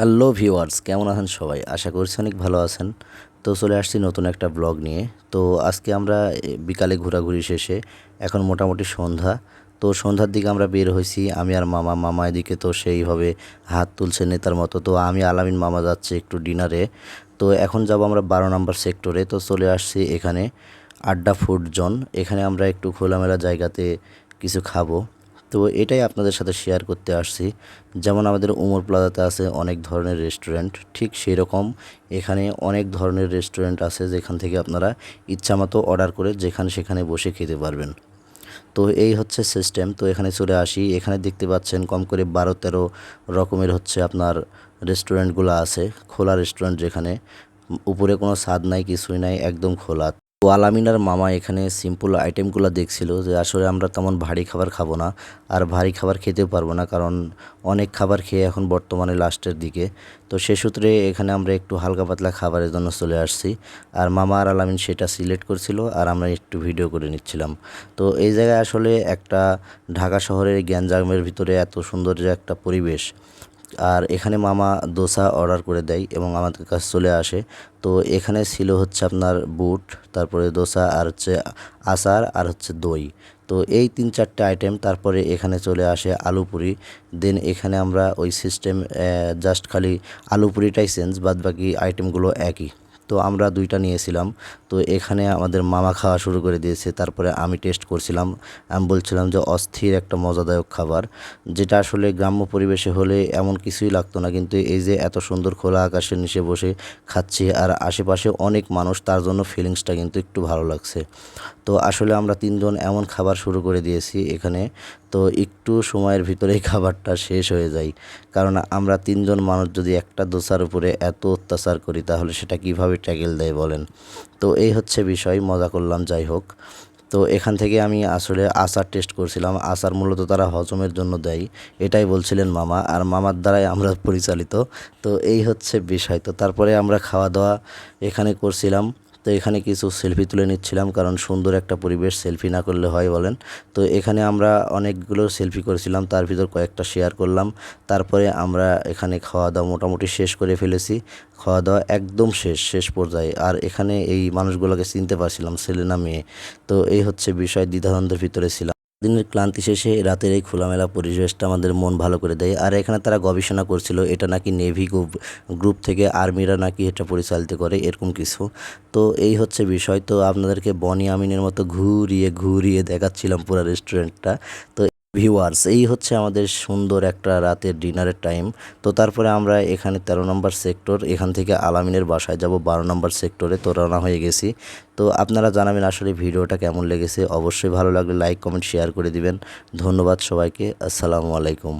Hello viewers কেমন আছেন সবাই? আশা করছি অনেক ভালো আছেন। তো চলে আসছি নতুন একটা ব্লগ নিয়ে। তো আজকে আমরা বিকালে ঘোরাঘুরি শেষে এখন মোটামুটি সন্ধ্যা। তো সন্ধ্যার দিকে আমরা বের হয়েছি, আমি আর মামা। মামা এদিকে তো সেইভাবে হাত তুলছে নেতার মতো। তো আমি আলামিন মামা যাচ্ছে একটু ডিনারে তো এখন যাব আমরা বারো নম্বর সেক্টরে তো চলে আসছি এখানে আড্ডা ফুড জোন এখানে আমরা একটু খোলামেলা জায়গাতে কিছু খাব। তো এটাই আপনাদের সাথে শেয়ার করতে আসছি। যেমন আমাদের উমর প্লাজাতে আছে অনেক ধরনের রেস্টুরেন্ট ঠিক সেই রকম এখানে অনেক ধরনের রেস্টুরেন্ট আছে যেখান থেকে আপনারা ইচ্ছামতো অর্ডার করে যেখানে সেখানে বসে খেতে পারবেন। তো এই হচ্ছে সিস্টেম তো এখানে চলে আসি। এখানে দেখতে পাচ্ছেন কম করে বারো তেরো রকমের হচ্ছে আপনার রেস্টুরেন্টগুলো আছে, খোলা রেস্টুরেন্ট যেখানে। উপরে কোনো স্বাদ নাই, কিছুই নাই, একদম খোলা। আলামিনার মামা এখানে সিম্পল আইটেমগুলো দেখছিল যে আসলে আমরা তেমন ভারী খাবার খাব না আর ভারী খাবার খেতেও পারব না কারণ অনেক খাবার খেয়ে এখন বর্তমানে লাস্টের দিকে। তো সে সূত্রে এখানে আমরা একটু হালকা পাতলা খাবারের জন্য চলে আসছি আর মামা আর আলামিন সেটা সিলেক্ট করছিল আর আমরা একটু ভিডিও করে নিচ্ছিলাম। তো এই জায়গায় আসলে একটা ঢাকা শহরের গ্যাঞ্জামের ভিতরে এত সুন্দর যে একটা পরিবেশ আর এখানে মামা দোসা অর্ডার করে দেয় এবং আমাদের কাছে চলে আসে। তো এখানে ছিল হচ্ছে আপনার বুট, তারপরে দোসা আর হচ্ছে আচার আর হচ্ছে দই। তো এই তিন চারটে আইটেম তারপরে এখানে চলে আসে আলু পুরি। দেন এখানে আমরা ওই সিস্টেম জাস্ট খালি আলু পুরিটাই চেঞ্জ বাদ বাকি আইটেমগুলো একই। তো আমরা দুইটা নিয়েছিলাম। তো এখানে আমাদের মামা খাওয়া শুরু করে দিয়েছে। তারপরে আমি টেস্ট করছিলাম। আমি বলছিলাম যে অস্থির একটা মজাদায়ক খাবার, যেটা আসলে গ্রাম্য পরিবেশে হলে এমন কিছুই লাগতো না। কিন্তু এই যে এত সুন্দর খোলা আকাশের নিচে বসে খাচ্ছি আর আশেপাশে অনেক মানুষ, তার জন্য ফিলিংসটা কিন্তু একটু ভালো লাগছে। তো আসলে আমরা তিনজন এমন খাবার শুরু করে দিয়েছি এখানে। তো একটু সময়ের ভিতরেই খাবারটা শেষ হয়ে যায়। কারণ আমরা তিনজন মানুষ যদি একটা দোসার উপরে এত অত্যাচার করি, তাহলে সেটা কীভাবে ট্যাগেল দেয় বলেন। তো এই হচ্ছে বিষয়, মজা করলাম, যাই হোক। তো এখান থেকে আমি আসলে আচার টেস্ট করছিলাম। আচার মূলত তারা হজমের জন্য দেয়। এটাই বলছিলেন মামা। আর মামার দ্বারাই আমরা পরিচালিত। তো এই হচ্ছে বিষয়। তো তারপরে আমরা খাওয়া দাওয়া এখানে করছিলাম। তো এখানে কিছু সেলফি তুলে নিচ্ছিলাম, কারণ সুন্দর একটা পরিবেশ সেলফি না করলে হয় বলেন। তো এখানে আমরা অনেকগুলো সেলফি করেছিলাম, তার ভিতর কয়েকটা শেয়ার করলাম। তারপরে আমরা এখানে খাওয়া দাওয়া মোটামুটি শেষ করে ফেলেছি। খাওয়া দাওয়া একদম শেষ শেষ পর্যায়ে। আর এখানে এই মানুষগুলোকে চিনতে পারছিলাম, ছেলে না মেয়ে। তো এই হচ্ছে বিষয়, দ্বিধাদ্বন্দ্বের ভিতরে ছিলাম। দিনের ক্লান্তি শেষে রাতের এই খোলামেলা পরিবেশটা আমাদের মন ভালো করে দেয়। আর এখানে তারা গবেষণা করছিল, এটা নাকি নেভি গ্রুপ থেকে আর্মিরা নাকি এটা পরিচালিত করে, এরকম কিছু। তো এই হচ্ছে বিষয়। তো আপনাদেরকে বনি আমিনের মতো ঘুরিয়ে ঘুরিয়ে দেখাচ্ছিলাম পুরো রেস্টুরেন্টটা তো ভিউয়ার্স এই হচ্ছে আমাদের সুন্দর একটা রাতের ডিনারের টাইম। তো তারপরে আমরা এখানে তেরো নম্বর সেক্টর, এখান থেকে আলামিনের বাসায় যাব, বারো নম্বর সেক্টরে তো রওনা হয়ে গেছি। তো আপনারা জানাবেন আসলে ভিডিওটা কেমন লেগেছে। অবশ্যই ভালো লাগলে লাইক কমেন্ট শেয়ার করে দিবেন। ধন্যবাদ সবাইকে। আসসালামু আলাইকুম।